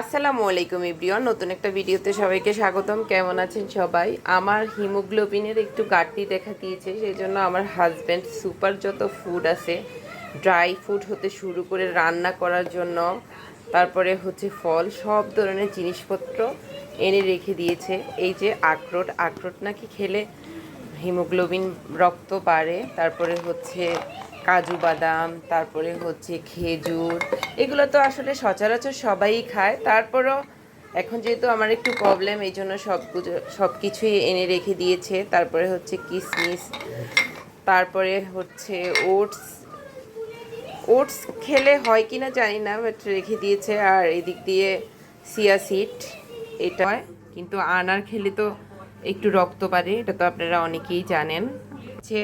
আসসালামু আলাইকুম ইব্রিয়ন নতুন একটা ভিডিওতে সবাইকে স্বাগতম। কেমন আছেন সবাই? আমার হিমোগ্লোবিনের একটু ঘাটতি দেখা দিয়েছে সেই জন্য আমার হাজব্যান্ড সুপার যত ফুড আছে ড্রাই ফুড হতে শুরু করে রান্না করার জন্য, তারপরে হচ্ছে ফল, সব ধরনের জিনিসপত্র এনে রেখে দিয়েছে। এই যে আখরোট আখরোট নাকি খেলে হিমোগ্লোবিন রক্ত বাড়ে তারপরে হচ্ছে কাজু বাদাম, তারপরে হচ্ছে খেজুর, এগুলো তো আসলে সচরাচর সবাই খায়। তারপরও এখন যেহেতু আমার একটু প্রবলেম এই জন্য সব সব কিছুই এনে রেখে দিয়েছে। তারপরে হচ্ছে কিসমিস, তারপরে হচ্ছে ওটস। ওটস খেলে হয় কি না জানি না বাট রেখে দিয়েছে। আর এদিক দিয়ে সিয়া সিড, এটা কিন্তু আনার খেলে তো একটু রক্ত বাড়ে, এটা তো আপনারা অনেকেই জানেন। হচ্ছে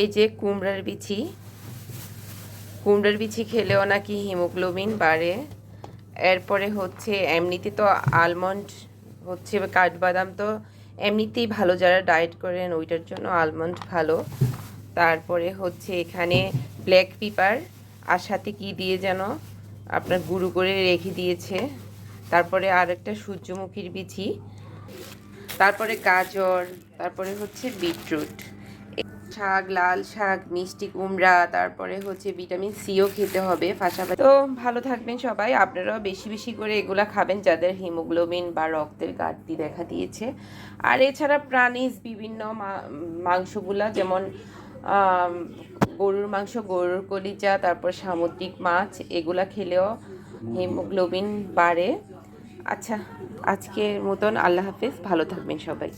এই যে কুমড়ার বিচি কুমড়ার বিচি খেলেও নাকি হিমোগ্লোবিন বাড়ে। এরপরে হচ্ছে, এমনিতে তো আলমন্ড হচ্ছে, কাঠবাদাম তো এমনিতেই ভালো, যারা ডায়েট করেন ওইটার জন্য আলমন্ড ভালো। তারপরে হচ্ছে এখানে ব্ল্যাক পেপার, আর সাথে কি দিয়ে যেন আপনার গুঁড়ো করে রেখে দিয়েছে। তারপরে আর একটা সূর্যমুখীর বিচি তারপরে গাজর, তারপরে হচ্ছে বিটরুট। শাক, লাল শাক, মিষ্টি কুমড়া, তারপরে হচ্ছে ভিটামিন সিও খেতে হবে, পাশাপাশি। তো ভালো থাকবেন সবাই, আপনারাও বেশি বেশি করে এগুলা খাবেন যাদের হিমোগ্লোবিন বা রক্তের ঘাটতি দেখা দিয়েছে। আর এছাড়া প্রাণীজ বিভিন্ন মাংসগুলা যেমন গরুর মাংস, গরুর কলিজা, তারপর সামুদ্রিক মাছ, এগুলা খেলেও হিমোগ্লোবিন বাড়ে। আচ্ছা আজকের মতন আল্লাহ হাফেজ ভালো থাকবেন সবাই।